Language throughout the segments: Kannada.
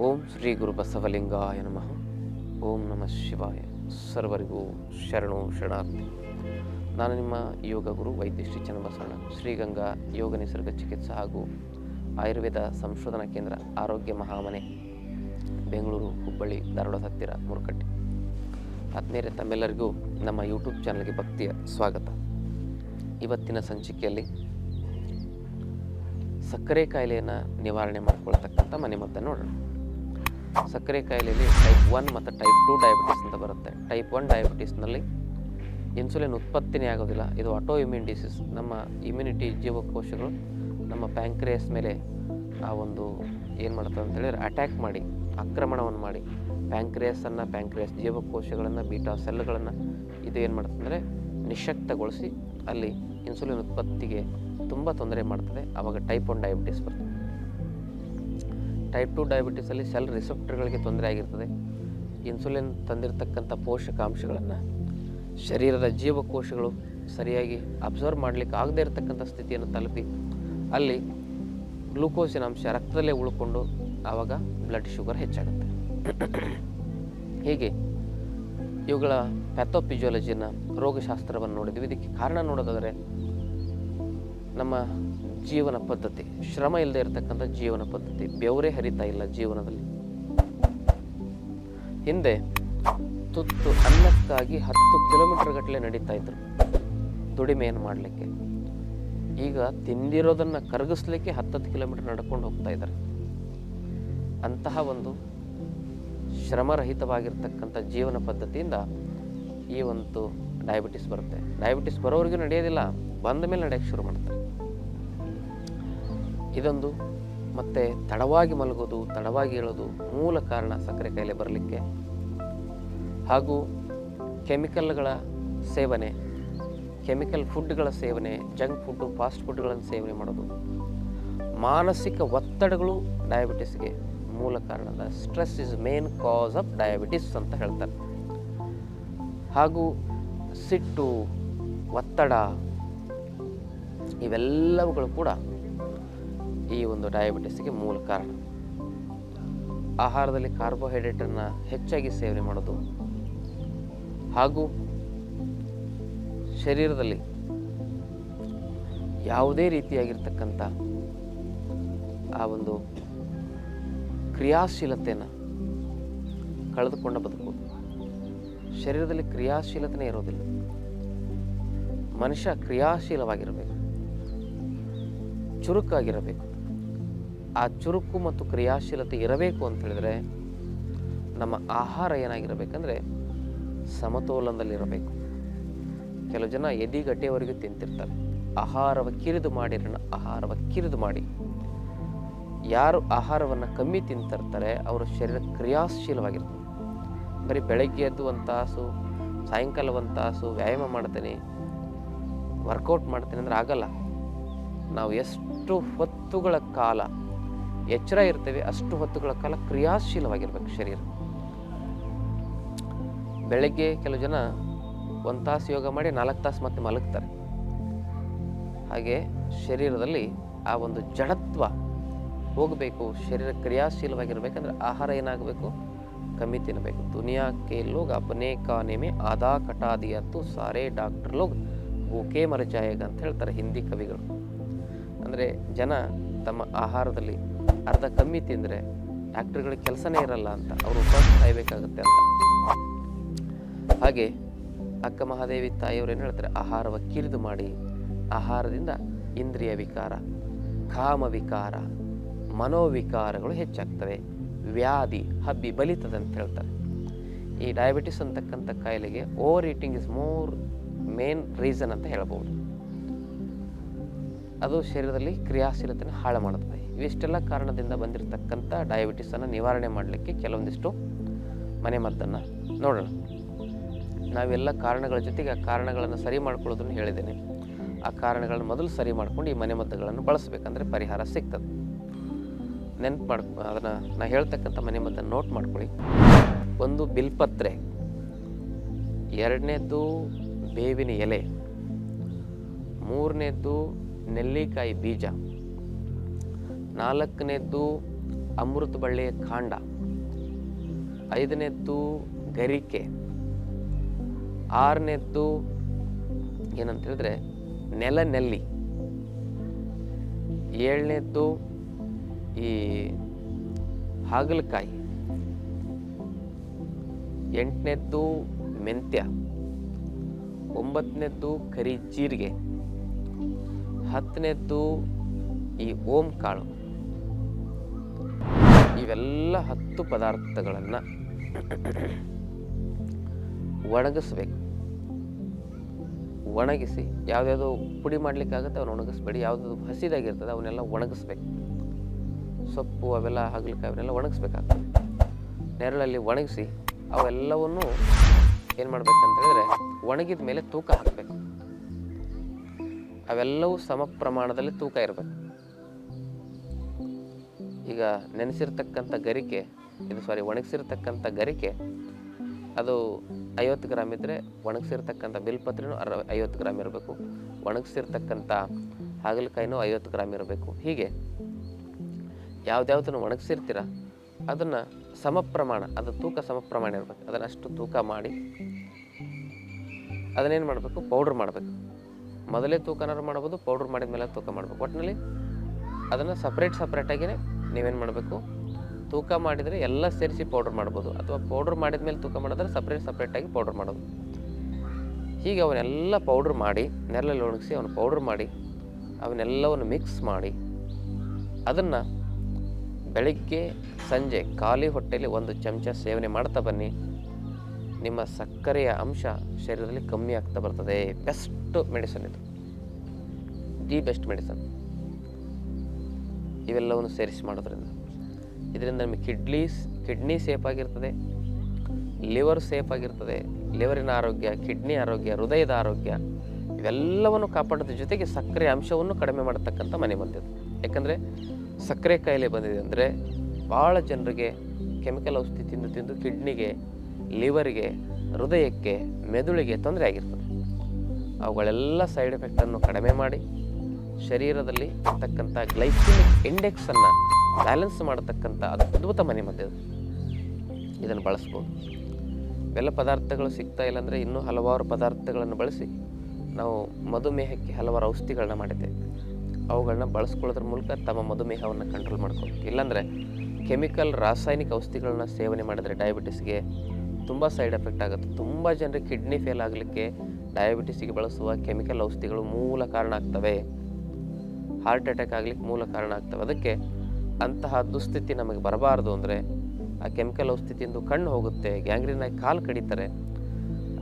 ಓಂ ಶ್ರೀ ಗುರು ಬಸವಲಿಂಗಾಯ ನಮಃ. ಓಂ ನಮಃ ಶಿವಾಯ. ಸರ್ವರಿಗೂ ಶರಣು ಶರಣಾರ್ಥಿ. ನಾನು ನಿಮ್ಮ ಯೋಗ ಗುರು ವೈದ್ಯ ಶ್ರೀ ಚನ್ನಬಸವಣ್ಣ. ಶ್ರೀಗಂಗಾ ಯೋಗ ನಿಸರ್ಗ ಚಿಕಿತ್ಸಾ ಹಾಗೂ ಆಯುರ್ವೇದ ಸಂಶೋಧನಾ ಕೇಂದ್ರ ಆರೋಗ್ಯ ಮಹಾಮನೆ, ಬೆಂಗಳೂರು, ಹುಬ್ಬಳ್ಳಿ, ಧಾರವಾಡ ಹತ್ತಿರ ಮುರುಕಟ್ಟೆ. ಆತ್ಮೀಯರೇ ತಮ್ಮೆಲ್ಲರಿಗೂ ನಮ್ಮ ಯೂಟ್ಯೂಬ್ ಚಾನಲ್ಗೆ ಭಕ್ತಿಯ ಸ್ವಾಗತ. ಇವತ್ತಿನ ಸಂಚಿಕೆಯಲ್ಲಿ ಸಕ್ಕರೆ ಕಾಯಿಲೆಯನ್ನು ನಿವಾರಣೆ ಮಾಡಿಕೊಳ್ತಕ್ಕಂಥ ಮನೆಮದ್ದನ್ನು ನೋಡೋಣ. ಸಕ್ಕರೆ ಕಾಯಿಲೆಯಲ್ಲಿ ಟೈಪ್ ಒನ್ ಮತ್ತು ಟೈಪ್ ಟು ಡಯಾಬಿಟಿಸ್ ಅಂತ ಬರುತ್ತೆ. ಟೈಪ್ ಒನ್ ಡಯಾಬಿಟಿಸ್ನಲ್ಲಿ ಇನ್ಸುಲಿನ್ ಉತ್ಪತ್ತಿನೇ ಆಗೋದಿಲ್ಲ. ಇದು ಆಟೋ ಇಮ್ಯೂನ್ ಡಿಸೀಸ್ ನಮ್ಮ ಇಮ್ಯುನಿಟಿ ಜೀವಕೋಶಗಳು ನಮ್ಮ ಪ್ಯಾಂಕ್ರಿಯಸ್ ಮೇಲೆ ಆ ಒಂದು ಏನು ಮಾಡ್ತದೆ ಅಂತ ಹೇಳಿದ್ರೆ ಅಟ್ಯಾಕ್ ಮಾಡಿ, ಆಕ್ರಮಣವನ್ನು ಮಾಡಿ ಪ್ಯಾಂಕ್ರಿಯಸನ್ನು ಪ್ಯಾಂಕ್ರಿಯಸ್ ಜೀವಕೋಶಗಳನ್ನು ಬೀಟಾ ಸೆಲ್ಗಳನ್ನು ಇದು ಏನು ಮಾಡ್ತದೆ ಅಂದರೆ ನಿಶಕ್ತಗೊಳಿಸಿ ಅಲ್ಲಿ ಇನ್ಸುಲಿನ್ ಉತ್ಪತ್ತಿಗೆ ತುಂಬ ತೊಂದರೆ ಮಾಡ್ತದೆ. ಆವಾಗ ಟೈಪ್ ಒನ್ ಡಯಾಬಿಟಿಸ್ ಬರ್ತದೆ. ಟೈಪ್ ಟು ಡಯಾಬಿಟಿಸಲ್ಲಿ ಸೆಲ್ ರಿಸೆಪ್ಟರ್ಗಳಿಗೆ ತೊಂದರೆ ಆಗಿರ್ತದೆ. ಇನ್ಸುಲಿನ್ ತಂದಿರತಕ್ಕಂಥ ಪೋಷಕಾಂಶಗಳನ್ನು ಶರೀರದ ಜೀವಕೋಶಗಳು ಸರಿಯಾಗಿ ಅಬ್ಸರ್ವ್ ಮಾಡಲಿಕ್ಕೆ ಆಗದೇ ಇರತಕ್ಕಂಥ ಸ್ಥಿತಿಯನ್ನು ತಲುಪಿ, ಅಲ್ಲಿ ಗ್ಲೂಕೋಸಿನ ಅಂಶ ರಕ್ತದಲ್ಲೇ ಉಳ್ಕೊಂಡು ಆವಾಗ ಬ್ಲಡ್ ಶುಗರ್ ಹೆಚ್ಚಾಗುತ್ತೆ. ಹೀಗೆ ಇವುಗಳ ಪ್ಯಾಥೋಫಿಜಿಯಾಲಜಿನ ರೋಗಶಾಸ್ತ್ರವನ್ನು ನೋಡಿದ್ವಿ. ಇದಕ್ಕೆ ಕಾರಣ ನೋಡೋದಾದರೆ ನಮ್ಮ ಜೀವನ ಪದ್ಧತಿ, ಶ್ರಮ ಇಲ್ಲದೆ ಇರತಕ್ಕಂಥ ಜೀವನ ಪದ್ಧತಿ, ಬೆವರೇ ಹರಿತಾ ಇಲ್ಲ ಜೀವನದಲ್ಲಿ. ಹಿಂದೆ ತುತ್ತು ಅನ್ನಕ್ಕಾಗಿ ಹತ್ತು ಕಿಲೋಮೀಟರ್ ಗಟ್ಟಲೆ ನಡೀತಾ ಇದ್ರು. ದುಡಿಮೆಯನ್ನು ಮಾಡಲಿಕ್ಕೆ? ಈಗ ತಿಂದಿರೋದನ್ನು ಕರಗಿಸ್ಲಿಕ್ಕೆ ಹತ್ತತ್ತು ಕಿಲೋಮೀಟರ್ ನಡ್ಕೊಂಡು ಹೋಗ್ತಾ ಇದ್ದಾರೆ ಅಂತಹ ಒಂದು ಶ್ರಮರಹಿತವಾಗಿರ್ತಕ್ಕಂಥ ಜೀವನ ಪದ್ಧತಿಯಿಂದ ಈ ಒಂದು ಡಯಾಬಿಟಿಸ್ ಬರುತ್ತೆ. ಡಯಾಬಿಟಿಸ್ ಬರೋರಿಗೂ ನಡೆಯೋದಿಲ್ಲ. ಬಂದ ಮೇಲೆ ನಡೆಯೋಕ್ಕೆ ಶುರು ಮಾಡ್ತಾರೆ. ಇದೊಂದು ಮತ್ತು ತಡವಾಗಿ ಮಲಗೋದು, ತಡವಾಗಿ ಹೇಳೋದು ಮೂಲ ಕಾರಣ ಸಕ್ಕರೆ ಕಾಯಿಲೆ ಬರಲಿಕ್ಕೆ. ಹಾಗೂ ಕೆಮಿಕಲ್ಗಳ ಸೇವನೆ, ಕೆಮಿಕಲ್ ಫುಡ್ಗಳ ಸೇವನೆ, ಜಂಕ್ ಫುಡ್ಡು, ಫಾಸ್ಟ್ ಫುಡ್ಗಳನ್ನು ಸೇವನೆ ಮಾಡೋದು ಮಾನಸಿಕ ಒತ್ತಡಗಳು ಡಯಾಬಿಟಿಸ್ಗೆ ಮೂಲ ಕಾರಣದ stress is main cause of diabetes ಅಂತ ಹೇಳ್ತಾರೆ. ಹಾಗೂ ಸಿಟ್ಟು, ಒತ್ತಡ ಇವೆಲ್ಲವುಗಳು ಕೂಡ ಈ ಒಂದು ಡಯಾಬಿಟಿಸ್ಗೆ ಮೂಲ ಕಾರಣ. ಆಹಾರದಲ್ಲಿ ಕಾರ್ಬೋಹೈಡ್ರೇಟನ್ನು ಹೆಚ್ಚಾಗಿ ಸೇವನೆ ಮಾಡೋದು. ಹಾಗೂ ಶರೀರದಲ್ಲಿ ಯಾವುದೇ ರೀತಿಯಾಗಿರ್ತಕ್ಕಂಥ ಆ ಒಂದು ಕ್ರಿಯಾಶೀಲತೆಯನ್ನು ಕಳೆದುಕೊಂಡ ಬದುಕು. ಶರೀರದಲ್ಲಿ ಕ್ರಿಯಾಶೀಲತೆನೇ ಇರೋದಿಲ್ಲ. ಮನುಷ್ಯ ಕ್ರಿಯಾಶೀಲವಾಗಿರಬೇಕು. ಚುರುಕಾಗಿರಬೇಕು. ಆ ಚುರುಕು ಮತ್ತು ಕ್ರಿಯಾಶೀಲತೆ ಇರಬೇಕು ಅಂತ ಹೇಳಿದ್ರೆ ನಮ್ಮ ಆಹಾರ ಏನಾಗಿರಬೇಕಂದ್ರೆ ಸಮತೋಲನದಲ್ಲಿರಬೇಕು. ಕೆಲವು ಜನ ಎದಿಗಟ್ಟೆಯವರೆಗೂ ತಿಂತಿರ್ತಾರೆ. ಆಹಾರವ ಕಿರಿದು ಮಾಡಿರೋಣ ಆಹಾರವ ಕಿರಿದು ಮಾಡಿ. ಯಾರು ಆಹಾರವನ್ನು ಕಮ್ಮಿ ತಿಂತಿರ್ತಾರೆ, ಅವರ ಶರೀರ ಕ್ರಿಯಾಶೀಲವಾಗಿರ್ತದೆ. ಬರೀ ಬೆಳಗ್ಗೆ ಎದ್ದು ಒಂದು ತಾಸು, ಸಾಯಂಕಾಲ ಒಂದು ತಾಸು ವ್ಯಾಯಾಮ ಮಾಡ್ತೇನೆ ವರ್ಕೌಟ್ ಮಾಡ್ತೇನೆ ಅಂದರೆ ಆಗಲ್ಲ. ನಾವು ಎಷ್ಟು ಹೊತ್ತುಗಳ ಕಾಲ ಎಚ್ಚರ ಇರ್ತೇವೆ, ಅಷ್ಟು ಹೊತ್ತುಗಳ ಕಾಲ ಕ್ರಿಯಾಶೀಲವಾಗಿರ್ಬೇಕು ಶರೀರ. ಬೆಳಗ್ಗೆ ಕೆಲವು ಜನ ಒಂದು ತಾಸು ಯೋಗ ಮಾಡಿ ನಾಲ್ಕು ತಾಸು ಮತ್ತೆ ಮಲಗ್ತಾರೆ. ಹಾಗೆ ಶರೀರದಲ್ಲಿ ಆ ಒಂದು ಜಡತ್ವ ಹೋಗಬೇಕು, ಶರೀರ ಕ್ರಿಯಾಶೀಲವಾಗಿರ್ಬೇಕಂದ್ರೆ ಆಹಾರ ಏನಾಗಬೇಕು? ಕಮ್ಮಿ ತಿನ್ನಬೇಕು ದುನಿಯಾ ಕೆ ಅಪನೇ ಕಾನೇಮೆ ಆದಾ ಕಟಾದಿ ದಿಯಾ ತು ಸಾರೇ ಡಾಕ್ಟರ್ ಲೋಗ್ ಓಕೆ ಮರ ಜಾಯೇಗ ಅಂತ ಹೇಳ್ತಾರೆ ಹಿಂದಿ ಕವಿಗಳು. ಅಂದರೆ ಜನ ತಮ್ಮ ಆಹಾರದಲ್ಲಿ ಅರ್ಧ ಕಮ್ಮಿ ತಿಂದರೆ ಡಾಕ್ಟರ್ಗಳಿಗೆ ಕೆಲಸನೇ ಇರಲ್ಲ ಅಂತ ಅವರು ಉಪವಾಸ ಕಾಯಬೇಕಾಗುತ್ತೆ ಅಂತ. ಹಾಗೆ ಅಕ್ಕ ಮಹಾದೇವಿ ತಾಯಿಯವರು ಏನು ಹೇಳ್ತಾರೆ? ಆಹಾರವ ಕಿರಿದು ಮಾಡಿ, ಆಹಾರದಿಂದ ಇಂದ್ರಿಯ ವಿಕಾರ, ಕಾಮ ವಿಕಾರ, ಮನೋವಿಕಾರಗಳು ಹೆಚ್ಚಾಗ್ತವೆ. ವ್ಯಾಧಿ, ಹಬ್ಬಿ ಬಲಿತದೆ ಅಂತ ಹೇಳ್ತಾರೆ. ಈ ಡಯಾಬಿಟಿಸ್ ಅಂತಕ್ಕಂಥ ಕಾಯಿಲೆಗೆ over eating is more main reason ಅಂತ ಹೇಳ್ಬೋದು. ಅದು ಶರೀರದಲ್ಲಿ ಕ್ರಿಯಾಶೀಲತೆಯನ್ನು ಹಾಳು ಮಾಡುತ್ತದೆ. ಇವಿಷ್ಟೆಲ್ಲ ಕಾರಣದಿಂದ ಬಂದಿರತಕ್ಕಂಥ ಡಯಾಬಿಟಿಸನ್ನು ನಿವಾರಣೆ ಮಾಡಲಿಕ್ಕೆ ಕೆಲವೊಂದಿಷ್ಟು ಮನೆಮದ್ದನ್ನು ನೋಡೋಣ. ನಾವೆಲ್ಲ ಕಾರಣಗಳ ಜೊತೆಗೆ ಆ ಕಾರಣಗಳನ್ನು ಸರಿ ಮಾಡ್ಕೊಳ್ಳೋದನ್ನು ಹೇಳಿದ್ದೇನೆ. ಆ ಕಾರಣಗಳನ್ನು ಮೊದಲು ಸರಿ ಮಾಡ್ಕೊಂಡು ಈ ಮನೆಮದ್ದುಗಳನ್ನು ಬಳಸಬೇಕಂದ್ರೆ ಪರಿಹಾರ ಸಿಗ್ತದೆ. ನೆನ್ಪು ಮಾಡ್ಕೊ ಅದನ್ನು ನಾ ಹೇಳ್ತಕ್ಕಂಥ ಮನೆಮದ್ದನ್ನು ನೋಟ್ ಮಾಡ್ಕೊಳ್ಳಿ. ಒಂದು ಬಿಲ್ಪತ್ರೆ, ಎರಡನೇದ್ದು ಬೇವಿನ ಎಲೆ, ಮೂರನೇದ್ದು ನೆಲ್ಲಿಕಾಯಿ ಬೀಜ. ನಾಲ್ಕನೇದ್ದು ಅಮೃತ ಬಳ್ಳಿಯ ಕಾಂಡ. ಐದನೇದ್ದು ಗರಿಕೆ. ಆರನೇದ್ದು ಏನಂತ ಹೇಳಿದ್ರೆ ನೆಲ ನೆಲ್ಲಿ ಏಳನೇದ್ದು ಈ ಹಾಗಲಕಾಯಿ. ಎಂಟನೇದ್ದು ಮೆಂತ್ಯ. ಒಂಬತ್ತನೇದ್ದು ಕರಿ ಜೀರಿಗೆ. ಹತ್ತನೇದ್ದು ಈ ಓಂ ಕಾಳು. ಇವೆಲ್ಲ ಹತ್ತು ಪದಾರ್ಥಗಳನ್ನು ಒಣಗಿಸ್ಬೇಕು. ಒಣಗಿಸಿ ಯಾವುದ್ಯಾವುದು ಪುಡಿ ಮಾಡಲಿಕ್ಕಾಗುತ್ತೆ ಅವನ್ನ ಒಣಗಿಸ್ಬೇಡಿ. ಯಾವುದಾದ್ರು ಹಸಿದಾಗಿರ್ತದೆ ಅವನ್ನೆಲ್ಲ ಒಣಗಿಸ್ಬೇಕು. ಸೊಪ್ಪು ಅವೆಲ್ಲ ಹಾಗಲಿಕ್ಕೆ ಅವನ್ನೆಲ್ಲ ಒಣಗಿಸ್ಬೇಕಾಗ್ತದೆ. ನೆರಳಲ್ಲಿ ಒಣಗಿಸಿ ಅವೆಲ್ಲವನ್ನು ಏನು ಮಾಡ್ಬೇಕಂತ ಹೇಳಿದ್ರೆ ಒಣಗಿದ ಮೇಲೆ ತೂಕ ಹಾಕಬೇಕು. ಅವೆಲ್ಲವೂ ಸಮ ಪ್ರಮಾಣದಲ್ಲಿ ತೂಕ ಇರಬೇಕು. ಈಗ ನೆನೆಸಿರ್ತಕ್ಕಂಥ ಗರಿಕೆ, ಇದು ಸಾರಿ ಒಣಗಿಸಿರ್ತಕ್ಕಂಥ ಗರಿಕೆ, ಅದು ಐವತ್ತು ಗ್ರಾಮ್ ಇದ್ದರೆ ಒಣಗಿಸಿರ್ತಕ್ಕಂಥ ಬಿಲ್ಪತ್ರೆನೂ ಅರ, ಐವತ್ತು ಗ್ರಾಮ್ ಇರಬೇಕು. ಒಣಗಿಸಿರ್ತಕ್ಕಂಥ ಹಾಗಲಕಾಯಿನೂ ಐವತ್ತು ಗ್ರಾಮ್ ಇರಬೇಕು. ಹೀಗೆ ಯಾವ್ದ್ಯಾವ್ದನ್ನು ಒಣಗಿಸಿರ್ತೀರ, ಅದನ್ನು ಸಮ ಪ್ರಮಾಣ ಅದು ತೂಕ ಸಮ ಪ್ರಮಾಣ ಇರಬೇಕು. ಅದನ್ನು ಅಷ್ಟು ತೂಕ ಮಾಡಿ, ಅದನ್ನೇನು ಮಾಡಬೇಕು? ಪೌಡ್ರ್ ಮಾಡಬೇಕು. ಮೊದಲೇ ತೂಕನಾರು ಮಾಡ್ಬೋದು ಪೌಡ್ರ್ ಮಾಡಿದ ಮೇಲೆ ತೂಕ ಮಾಡಬೇಕು. ಒಟ್ಟಿನಲ್ಲಿ ಅದನ್ನು ಸಪ್ರೇಟ್ ಸಪ್ರೇಟಾಗಿಯೇ ನೀವೇನು ಮಾಡಬೇಕು? ತೂಕ ಮಾಡಿದರೆ ಎಲ್ಲ ಸೇರಿಸಿ ಪೌಡ್ರ್ ಮಾಡ್ಬೋದು. ಅಥವಾ ಪೌಡ್ರ್ ಮಾಡಿದ ಮೇಲೆ ತೂಕ ಮಾಡಿದ್ರೆ ಸಪ್ರೇಟ್ ಸಪ್ರೇಟಾಗಿ ಪೌಡ್ರ್ ಮಾಡೋದು. ಹೀಗೆ ಅವನ್ನೆಲ್ಲ ಪೌಡ್ರ್ ಮಾಡಿ, ನೆರಳಲ್ಲಿ ಒಣಗಿಸಿ ಅವನು ಪೌಡ್ರ್ ಮಾಡಿ, ಅವನ್ನೆಲ್ಲವನ್ನು ಮಿಕ್ಸ್ ಮಾಡಿ, ಅದನ್ನು ಬೆಳಗ್ಗೆ, ಸಂಜೆ ಖಾಲಿ ಹೊಟ್ಟೆಯಲ್ಲಿ ಒಂದು ಚಮಚ ಸೇವನೆ ಮಾಡ್ತಾ ಬನ್ನಿ. ನಿಮ್ಮ ಸಕ್ಕರೆಯ ಅಂಶ ಶರೀರದಲ್ಲಿ ಕಮ್ಮಿ ಆಗ್ತಾ ಬರ್ತದೆ. ಬೆಸ್ಟ್ ಮೆಡಿಸನ್ ಇದು. ದಿ ಬೆಸ್ಟ್ ಮೆಡಿಸನ್ ಇವೆಲ್ಲವನ್ನು ಸೇರಿಸಿ ಮಾಡೋದ್ರಿಂದ. ಇದರಿಂದ ನಮಗೆ ಕಿಡ್ನೀಸ್ ಕಿಡ್ನಿ ಸೇಫ್ ಆಗಿರ್ತದೆ. ಲಿವರ್ ಸೇಫ್ ಆಗಿರ್ತದೆ. ಲಿವರಿನ ಆರೋಗ್ಯ ಕಿಡ್ನಿ ಆರೋಗ್ಯ, ಹೃದಯದ ಆರೋಗ್ಯ, ಇವೆಲ್ಲವನ್ನು ಕಾಪಾಡೋದ್ರ ಜೊತೆಗೆ ಸಕ್ಕರೆ ಅಂಶವನ್ನು ಕಡಿಮೆ ಮಾಡತಕ್ಕಂಥ ಮನೆ ಬಂದಿದೆ. ಯಾಕಂದರೆ ಸಕ್ಕರೆ ಕಾಯಿಲೆ ಬಂದಿದೆ ಅಂದರೆ ಭಾಳ ಜನರಿಗೆ ಕೆಮಿಕಲ್ ಔಷಧಿ ತಿಂದು ತಿಂದು ಕಿಡ್ನಿಗೆ ಲಿವರ್ಗೆ, ಹೃದಯಕ್ಕೆ, ಮೆದುಳಿಗೆ ತೊಂದರೆ ಆಗಿರ್ತದೆ. ಅವುಗಳೆಲ್ಲ ಸೈಡ್ ಎಫೆಕ್ಟನ್ನು ಕಡಿಮೆ ಮಾಡಿ, ಶರೀರದಲ್ಲಿ ಇರ್ತಕ್ಕಂಥ ಗ್ಲೈಸಿಮಿಕ್ ಇಂಡೆಕ್ಸನ್ನು ಬ್ಯಾಲೆನ್ಸ್ ಮಾಡತಕ್ಕಂಥ ಅದ್ಭುತ ಮನೆ ಮದ್ದು ಇದು. ಇದನ್ನು ಬಳಸ್ಬೋದು. ಇವೆಲ್ಲ ಪದಾರ್ಥಗಳು ಸಿಗ್ತಾ ಇಲ್ಲ ಅಂದರೆ ಇನ್ನೂ ಹಲವಾರು ಪದಾರ್ಥಗಳನ್ನು ಬಳಸಿ ನಾವು ಮಧುಮೇಹಕ್ಕೆ ಹಲವಾರು ಔಷಧಿಗಳನ್ನ ಮಾಡಿದ್ದೇವೆ. ಅವುಗಳನ್ನ ಬಳಸ್ಕೊಳ್ಳೋದ್ರ ಮೂಲಕ ತಮ್ಮ ಮಧುಮೇಹವನ್ನು ಕಂಟ್ರೋಲ್ ಮಾಡ್ಕೋಬೇಕು. ಇಲ್ಲಾಂದರೆ ಕೆಮಿಕಲ್, ರಾಸಾಯನಿಕ ಔಷಧಿಗಳನ್ನ ಸೇವನೆ ಮಾಡಿದರೆ ಡಯಾಬಿಟಿಸ್ಗೆ ತುಂಬ ಸೈಡ್ ಎಫೆಕ್ಟ್ ಆಗುತ್ತೆ. ತುಂಬ ಜನರಿಗೆ ಕಿಡ್ನಿ ಫೇಲ್ ಆಗಲಿಕ್ಕೆ ಡಯಾಬಿಟಿಸ್ಗೆ ಬಳಸುವ ಕೆಮಿಕಲ್ ಔಷಧಿಗಳು ಮೂಲ ಕಾರಣ ಆಗ್ತವೆ. ಹಾರ್ಟ್ ಅಟ್ಯಾಕ್ ಆಗಲಿಕ್ಕೆ ಮೂಲ ಕಾರಣ ಆಗ್ತವೆ. ಅದಕ್ಕೆ ಅಂತಹ ದುಸ್ಥಿತಿ ನಮಗೆ ಬರಬಾರ್ದು ಅಂದರೆ ಆ ಕೆಮಿಕಲ್ ಔಷಧಿಯಿಂದ ಕಣ್ಣು ಹೋಗುತ್ತೆ ಗ್ಯಾಂಗ್ರೀನಾಗಿ ಕಾಲು ಕಡಿತಾರೆ.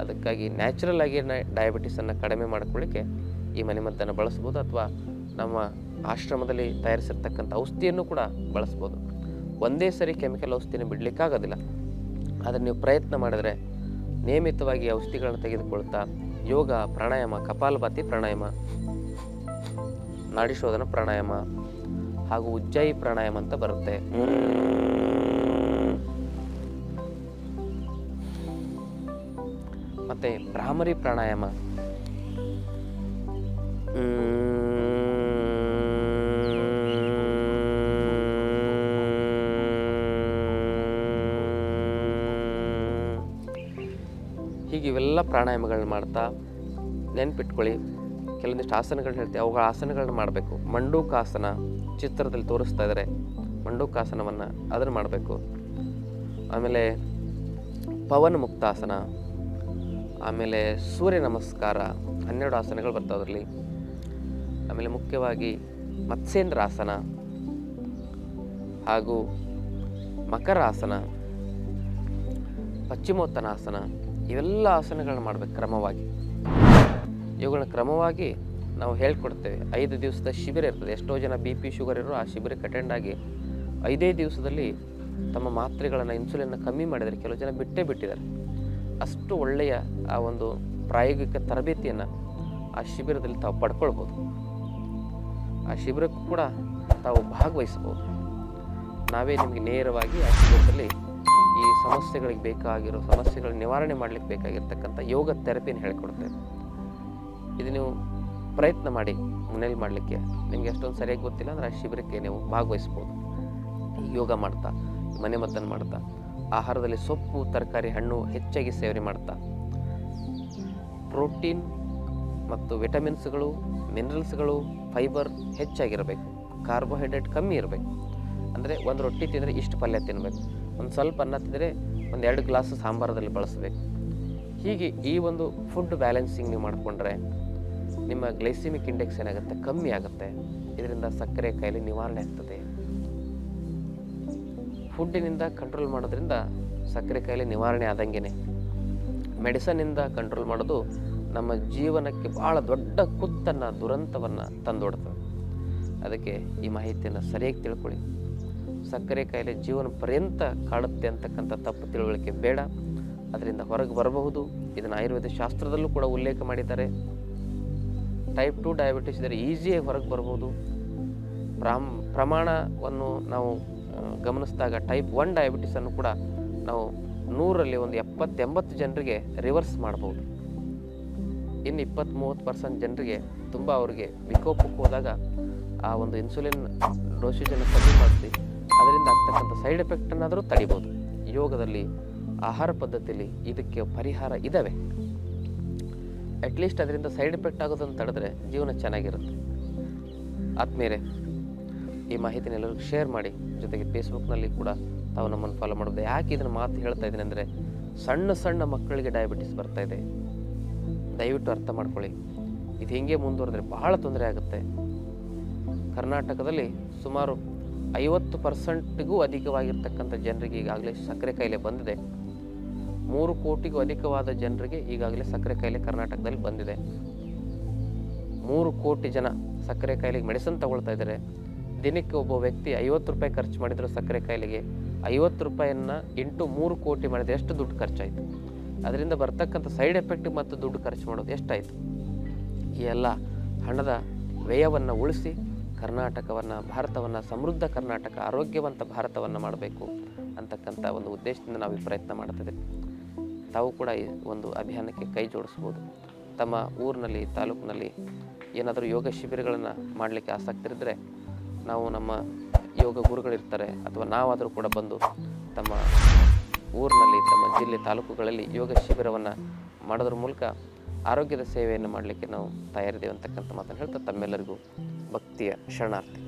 ಅದಕ್ಕಾಗಿ ನ್ಯಾಚುರಲ್ ಆಗಿ ಡಯಾಬಿಟಿಸನ್ನು ಕಡಿಮೆ ಮಾಡಿಕೊಳ್ಳಿಕ್ಕೆ ಈ ಮನೆಮದ್ದನ್ನು ಬಳಸ್ಬೋದು ಅಥವಾ ನಮ್ಮ ಆಶ್ರಮದಲ್ಲಿ ತಯಾರಿಸಿರ್ತಕ್ಕಂಥ ಔಷಧಿಯನ್ನು ಕೂಡ ಬಳಸ್ಬೋದು. ಒಂದೇ ಸರಿ ಕೆಮಿಕಲ್ ಔಷಧಿನ ಬಿಡಲಿಕ್ಕಾಗೋದಿಲ್ಲ. ಆದರೆ ನೀವು ಪ್ರಯತ್ನ ಮಾಡಿದರೆ ನಿಯಮಿತವಾಗಿ ಔಷಧಿಗಳನ್ನ ತೆಗೆದುಕೊಳ್ತಾ ಯೋಗ, ಪ್ರಾಣಾಯಾಮ, ಕಪಾಲಭಾತಿ ಪ್ರಾಣಾಯಾಮ ನಾಡಿಶೋಧನ ಪ್ರಾಣಾಯಾಮ ಹಾಗೂ ಉಜ್ಜಾಯಿ ಪ್ರಾಣಾಯಾಮ ಅಂತ ಬರುತ್ತೆ. ಮತ್ತೆ ಭ್ರಾಮರಿ ಪ್ರಾಣಾಯಾಮ. ಹೀಗೆ ಇವೆಲ್ಲ ಪ್ರಾಣಾಯಾಮಗಳನ್ನ ಮಾಡ್ತಾ ನೆನ್ಪಿಟ್ಕೊಳ್ಳಿ. ಕೆಲವೊಂದಿಷ್ಟು ಆಸನಗಳನ್ನ ಹೇಳ್ತೀವಿ, ಅವುಗಳ ಆಸನಗಳನ್ನ ಮಾಡಬೇಕು. ಮಂಡೂಕಾಸನ ಚಿತ್ರದಲ್ಲಿ ತೋರಿಸ್ತಾ ಇದ್ದಾರೆ ಮಂಡೂಕಾಸನವನ್ನು ಅದನ್ನು ಮಾಡಬೇಕು. ಆಮೇಲೆ ಪವನ ಮುಕ್ತಾಸನ, ಆಮೇಲೆ ಸೂರ್ಯ ನಮಸ್ಕಾರ, ಹನ್ನೆರಡು ಆಸನಗಳು ಬರ್ತಾವೆ ಅದರಲ್ಲಿ. ಆಮೇಲೆ ಮುಖ್ಯವಾಗಿ ಮತ್ಸ್ಯೇಂದ್ರ ಆಸನ, ಹಾಗೂ ಮಕರಾಸನ ಪಶ್ಚಿಮೋತ್ತನಾಸನ ಇವೆಲ್ಲ ಆಸನಗಳನ್ನ ಮಾಡಬೇಕು ಕ್ರಮವಾಗಿ. ಇವುಗಳನ್ನ ಕ್ರಮವಾಗಿ ನಾವು ಹೇಳ್ಕೊಡ್ತೇವೆ. ಐದು ದಿವಸದ ಶಿಬಿರ ಇರ್ತದೆ. ಎಷ್ಟೋ ಜನ ಬಿ ಪಿ ಶುಗರ್ ಇರೋ ಆ ಶಿಬಿರಕ್ಕೆ ಅಟೆಂಡ್ ಆಗಿ ಐದೇ ದಿವಸದಲ್ಲಿ ತಮ್ಮ ಮಾತ್ರೆಗಳನ್ನು ಇನ್ಸುಲಿನ್ನ ಕಮ್ಮಿ ಮಾಡಿದರೆ ಕೆಲವು ಜನ ಬಿಟ್ಟೇ ಬಿಟ್ಟಿದ್ದಾರೆ. ಅಷ್ಟು ಒಳ್ಳೆಯ ಆ ಒಂದು ಪ್ರಾಯೋಗಿಕ ತರಬೇತಿಯನ್ನು ಆ ಶಿಬಿರದಲ್ಲಿ ತಾವು ಪಡ್ಕೊಳ್ಬೋದು. ಆ ಶಿಬಿರಕ್ಕೂ ಕೂಡ ತಾವು ಭಾಗವಹಿಸ್ಬೋದು ನಾವೇ ನಿಮಗೆ ನೇರವಾಗಿ ಆ ಶಿಬಿರದಲ್ಲಿ ಈ ಸಮಸ್ಯೆಗಳಿಗೆ ಬೇಕಾಗಿರೋ ಸಮಸ್ಯೆಗಳ ನಿವಾರಣೆ ಮಾಡಲಿಕ್ಕೆ ಬೇಕಾಗಿರ್ತಕ್ಕಂಥ ಯೋಗ ಥೆರಪಿನ ಹೇಳ್ಕೊಡ್ತೇವೆ ಇದು ನೀವು ಪ್ರಯತ್ನ ಮಾಡಿ ಮನೇಲಿ ಮಾಡಲಿಕ್ಕೆ. ನಿಮಗೆ ಅಷ್ಟೊಂದು ಸರಿಯಾಗಿ ಗೊತ್ತಿಲ್ಲ ಅಂದರೆ ಆ ಶಿಬಿರಕ್ಕೆ ನೀವು ಭಾಗವಹಿಸ್ಬೋದು. ಯೋಗ ಮಾಡ್ತಾ ಮನೆಮದ್ದನ್ನು ಮಾಡ್ತಾ, ಆಹಾರದಲ್ಲಿ ಸೊಪ್ಪು, ತರಕಾರಿ, ಹಣ್ಣು ಹೆಚ್ಚಾಗಿ ಸೇವನೆ ಮಾಡ್ತಾ. ಪ್ರೋಟೀನ್ ಮತ್ತು ವಿಟಮಿನ್ಸ್ಗಳು ಮಿನರಲ್ಸ್ಗಳು ಫೈಬರ್ ಹೆಚ್ಚಾಗಿರಬೇಕು. ಕಾರ್ಬೋಹೈಡ್ರೇಟ್ ಕಮ್ಮಿ ಇರಬೇಕು. ಅಂದರೆ ಒಂದು ರೊಟ್ಟಿ ತಿಂದರೆ ಇಷ್ಟು ಪಲ್ಯ ತಿನ್ನಬೇಕು ಒಂದು ಸ್ವಲ್ಪ ಅನ್ನ ತಿಂದರೆ ಒಂದು ಎರಡು ಗ್ಲಾಸ್ ಸಾಂಬಾರದಲ್ಲಿ ಬಳಸಬೇಕು. ಹೀಗೆ ಈ ಒಂದು ಫುಡ್ ಬ್ಯಾಲೆನ್ಸಿಂಗ್ ನೀವು ಮಾಡಿಕೊಂಡ್ರೆ ನಿಮ್ಮ ಗ್ಲೈಸಿಮಿಕ್ ಇಂಡೆಕ್ಸ್ ಏನಾಗುತ್ತೆ? ಕಮ್ಮಿ ಆಗುತ್ತೆ. ಇದರಿಂದ ಸಕ್ಕರೆ ಕಾಯಿಲೆ ನಿವಾರಣೆ ಆಗ್ತದೆ. ಫುಡ್ಡಿನಿಂದ ಕಂಟ್ರೋಲ್ ಮಾಡೋದ್ರಿಂದ ಸಕ್ಕರೆ ಕಾಯಿಲೆ ನಿವಾರಣೆ ಆದಂಗೆನೆ. ಮೆಡಿಸನ್ನಿಂದ ಕಂಟ್ರೋಲ್ ಮಾಡೋದು ನಮ್ಮ ಜೀವನಕ್ಕೆ ಭಾಳ ದೊಡ್ಡ ಕುತ್ತನ್ನು, ದುರಂತವನ್ನು ತಂದೊಡ್ತದೆ. ಅದಕ್ಕೆ ಈ ಮಾಹಿತಿಯನ್ನು ಸರಿಯಾಗಿ ತಿಳ್ಕೊಳ್ಳಿ. ಸಕ್ಕರೆ ಕಾಯಿಲೆ ಜೀವನ ಪರ್ಯಂತ ಕಾಡುತ್ತೆ ಅಂತಕ್ಕಂಥ ತಪ್ಪು ತಿಳುವಳಿಕೆ ಬೇಡ. ಅದರಿಂದ ಹೊರಗೆ ಬರಬಹುದು. ಇದನ್ನು ಆಯುರ್ವೇದ ಶಾಸ್ತ್ರದಲ್ಲೂ ಕೂಡ ಉಲ್ಲೇಖ ಮಾಡಿದ್ದಾರೆ. ಟೈಪ್ ಟು ಡಯಾಬಿಟಿಸ್ ಇದ್ದರೆ ಈಸಿಯಾಗಿ ಹೊರಗೆ ಬರ್ಬೋದು ಪ್ರಾಮ್, ಪ್ರಮಾಣವನ್ನು ನಾವು ಗಮನಿಸಿದಾಗ ಟೈಪ್ ಒನ್ ಡಯಾಬಿಟಿಸನ್ನು ಕೂಡ ನಾವು ನೂರಲ್ಲಿ ಒಂದು ಎಪ್ಪತ್ತೆಂಬತ್ತು ಜನರಿಗೆ ರಿವರ್ಸ್ ಮಾಡ್ಬೋದು ಇನ್ನು ಇಪ್ಪತ್ತ್ ಮೂವತ್ತು ಪರ್ಸೆಂಟ್ ಜನರಿಗೆ ತುಂಬ ಅವರಿಗೆ ವಿಕೋಪಕ್ಕೆ ಹೋದಾಗ ಆ ಒಂದು ಇನ್ಸುಲಿನ್ ಡೋಸೇಜನ್ನು ಕಮ್ಮಿ ಮಾಡಿಸಿ ಅದರಿಂದ ಆಗ್ತಕ್ಕಂಥ ಸೈಡ್ ಎಫೆಕ್ಟನ್ನಾದರೂ ತಡಿಬೋದು. ಯೋಗದಲ್ಲಿ ಆಹಾರ ಪದ್ಧತಿಯಲ್ಲಿ ಇದಕ್ಕೆ ಪರಿಹಾರ ಇದ್ದಾವೆ ಅಟ್ಲೀಸ್ಟ್ ಅದರಿಂದ ಸೈಡ್ ಎಫೆಕ್ಟ್ ಆಗೋದನ್ನು ತಡೆದ್ರೆ ಜೀವನ ಚೆನ್ನಾಗಿರುತ್ತೆ. ಆತ್ಮೀಯರೇ, ಈ ಮಾಹಿತಿನ ಎಲ್ಲರಿಗೂ ಶೇರ್ ಮಾಡಿ. ಜೊತೆಗೆ ಫೇಸ್ಬುಕ್ನಲ್ಲಿ ಕೂಡ ತಾವು ನಮ್ಮನ್ನು ಫಾಲೋ ಮಾಡೋದು. ಯಾಕೆ ಇದನ್ನು ಮಾತು ಹೇಳ್ತಾ ಇದ್ದೀನಿ ಅಂದರೆ, ಸಣ್ಣ ಸಣ್ಣ ಮಕ್ಕಳಿಗೆ ಡಯಾಬಿಟಿಸ್ ಬರ್ತಾ ಇದೆ. ದಯವಿಟ್ಟು ಅರ್ಥ ಮಾಡ್ಕೊಳ್ಳಿ. ಇದು ಹಿಂಗೆ ಮುಂದುವರೆದ್ರೆ ಬಹಳ ತೊಂದರೆ ಆಗುತ್ತೆ. ಕರ್ನಾಟಕದಲ್ಲಿ ಸುಮಾರು ಐವತ್ತು ಪರ್ಸೆಂಟ್ಗೂ ಅಧಿಕವಾಗಿರ್ತಕ್ಕಂಥ ಜನರಿಗೆ ಈಗಾಗಲೇ ಸಕ್ಕರೆ ಕಾಯಿಲೆ ಬಂದಿದೆ. ಮೂರು ಕೋಟಿಗೂ ಅಧಿಕವಾದ ಜನರಿಗೆ ಈಗಾಗಲೇ ಸಕ್ಕರೆ ಕಾಯಿಲೆ ಕರ್ನಾಟಕದಲ್ಲಿ ಬಂದಿದೆ. ಮೂರು ಕೋಟಿ ಜನ ಸಕ್ಕರೆ ಕಾಯಿಲೆಗೆ ಮೆಡಿಸಿನ್ ತಗೊಳ್ತಾ ಇದ್ದಾರೆ. ದಿನಕ್ಕೆ ಒಬ್ಬ ವ್ಯಕ್ತಿ ಐವತ್ತು ರೂಪಾಯಿ ಖರ್ಚು ಮಾಡಿದ್ರು ಸಕ್ಕರೆ ಕಾಯಿಲೆಗೆ ಐವತ್ತು ರೂಪಾಯಿಯನ್ನು ಇಂಟು ಮೂರು ಕೋಟಿ ಮಾಡಿದ್ರೆ ಎಷ್ಟು ದುಡ್ಡು ಖರ್ಚಾಯಿತು? ಅದರಿಂದ ಬರ್ತಕ್ಕಂಥ ಸೈಡ್ ಎಫೆಕ್ಟ್ ಮತ್ತು ದುಡ್ಡು ಖರ್ಚು ಮಾಡೋದು ಎಷ್ಟಾಯಿತು? ಈ ಎಲ್ಲ ಹಣದ ವ್ಯಯವನ್ನು ಉಳಿಸಿ ಕರ್ನಾಟಕವನ್ನು, ಭಾರತವನ್ನು, ಸಮೃದ್ಧ ಕರ್ನಾಟಕ, ಆರೋಗ್ಯವಂತ ಭಾರತವನ್ನು ಮಾಡಬೇಕು ಅಂತಕ್ಕಂಥ ಒಂದು ಉದ್ದೇಶದಿಂದ ನಾವು ಈ ಪ್ರಯತ್ನ ಮಾಡ್ತದೆ ತಾವು ಕೂಡ ಈ ಒಂದು ಅಭಿಯಾನಕ್ಕೆ ಕೈ ಜೋಡಿಸ್ಬೋದು. ತಮ್ಮ ಊರಿನಲ್ಲಿ, ತಾಲೂಕಿನಲ್ಲಿ ಏನಾದರೂ ಯೋಗ ಶಿಬಿರಗಳನ್ನು ಮಾಡಲಿಕ್ಕೆ ಆಸಕ್ತಿ ಇದ್ದರೆ ನಾವು ನಮ್ಮ ಯೋಗ ಗುರುಗಳಿರ್ತಾರೆ ಅಥವಾ ನಾವಾದರೂ ಕೂಡ ಬಂದು ತಮ್ಮ ಊರಿನಲ್ಲಿ, ತಮ್ಮ ಜಿಲ್ಲೆ ತಾಲೂಕುಗಳಲ್ಲಿ ಯೋಗ ಶಿಬಿರವನ್ನು ಮಾಡೋದ್ರ ಮೂಲಕ ಆರೋಗ್ಯದ ಸೇವೆಯನ್ನು ಮಾಡಲಿಕ್ಕೆ ನಾವು ತಯಾರಿದ್ದೇವೆ ಅಂತಕ್ಕಂಥ ಮಾತನ್ನು ಹೇಳ್ತಾ ತಮ್ಮೆಲ್ಲರಿಗೂ ಭಕ್ತಿಯ ಶರಣಾರ್ಥಿ.